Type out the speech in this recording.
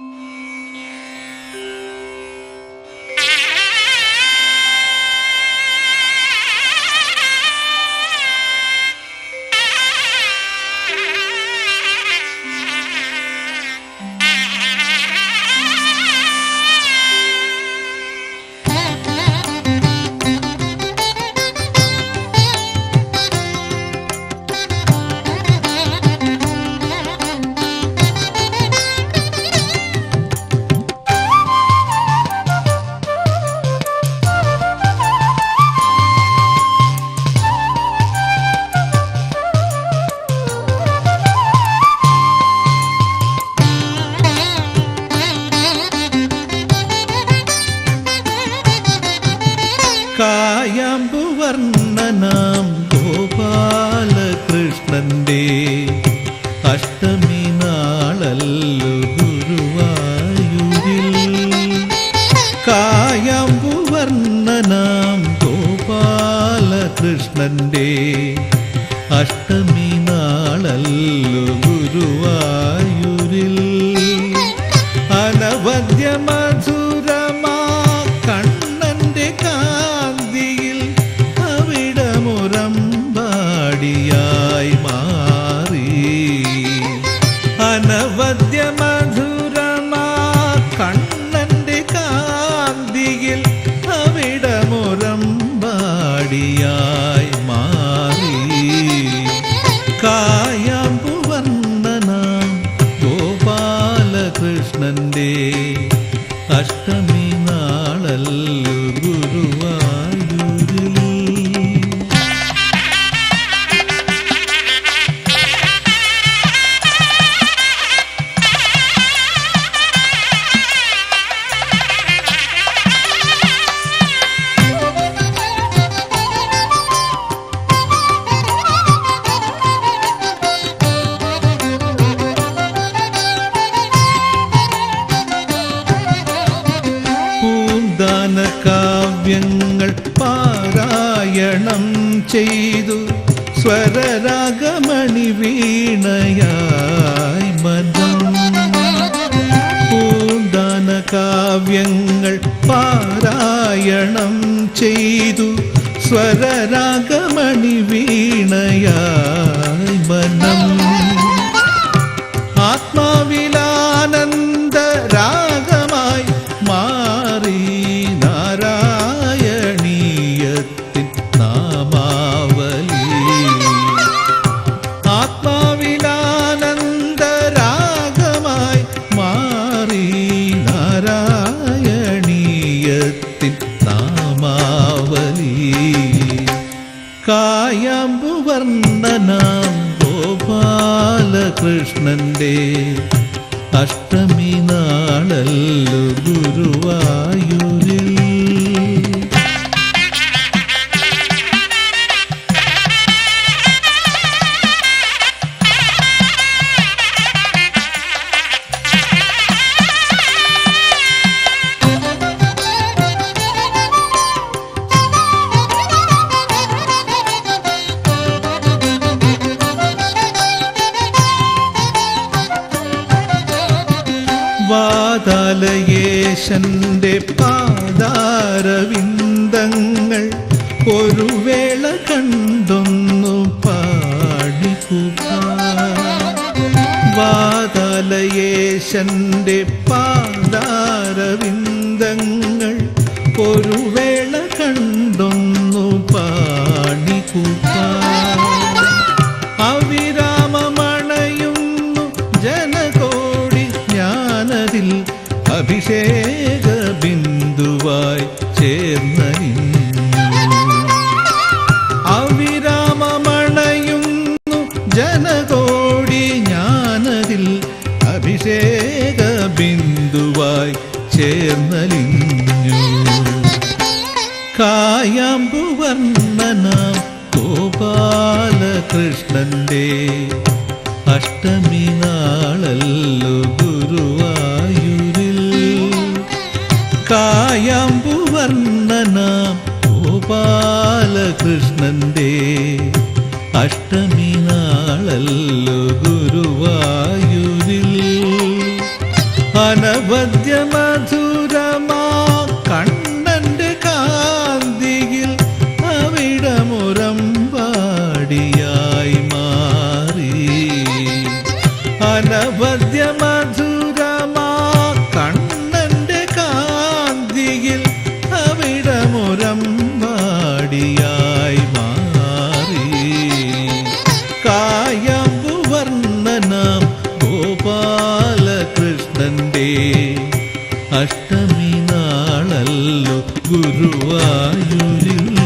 കായാമ്പുവർണനാം കായാമ്പുവർണനാം ഗോപാലകൃഷ്ണന്റെ അഷ്ടമി അവിടമുറമ്പാടിയായി മാറി. കായാമ്പുവർണനാം ഗോപാലകൃഷ്ണന്റെ അഷ്ടമി നാളല്ലു ഗുരുവായൂരിൽ പൂന്താന കാവ്യങ്ങൾ പാരായണം ചെയ്തു. സ്വരരാഗമണി വീണയായി മതം പൂന്താന കാവ്യങ്ങൾ പാരായണം ചെയ്തു. സ്വരരാഗമണി വീണയായി ഗോപാലകൃഷ്ണന്റെ അഷ്ടമി നാളല്ലു ഗുരുവായൂരിൽ വാതാലയേശന്റെ പാതാരവിന്ദങ്ങൾ ഒരു വേള കണ്ടൊന്നു പാടിക്കുക. വാതാലയേശന്റെ പാതാരവിന്ദങ്ങൾ അഭിഷേക ബിന്ദുവായി ചേർന്ന അവിരാമമണയുന്നു ജനകോടി ഞാനതിൽ. അഭിഷേക ബിന്ദുവായി ചേർന്നലിഞ്ഞു കായാമ്പുവർണനാം ഗോപാലകൃഷ്ണന്റെ അഷ്ടമി നാളല്ലു കായാമ്പുവർണനാം ഗോപാലകൃഷ്ണന്റെ. അഷ്ടമി നാളല്ലോ ഗുരുവായൂരിൽ. അനവദ്യ അഷ്ടമി നാളല്ലോ ഗുരുവായൂരിൽ.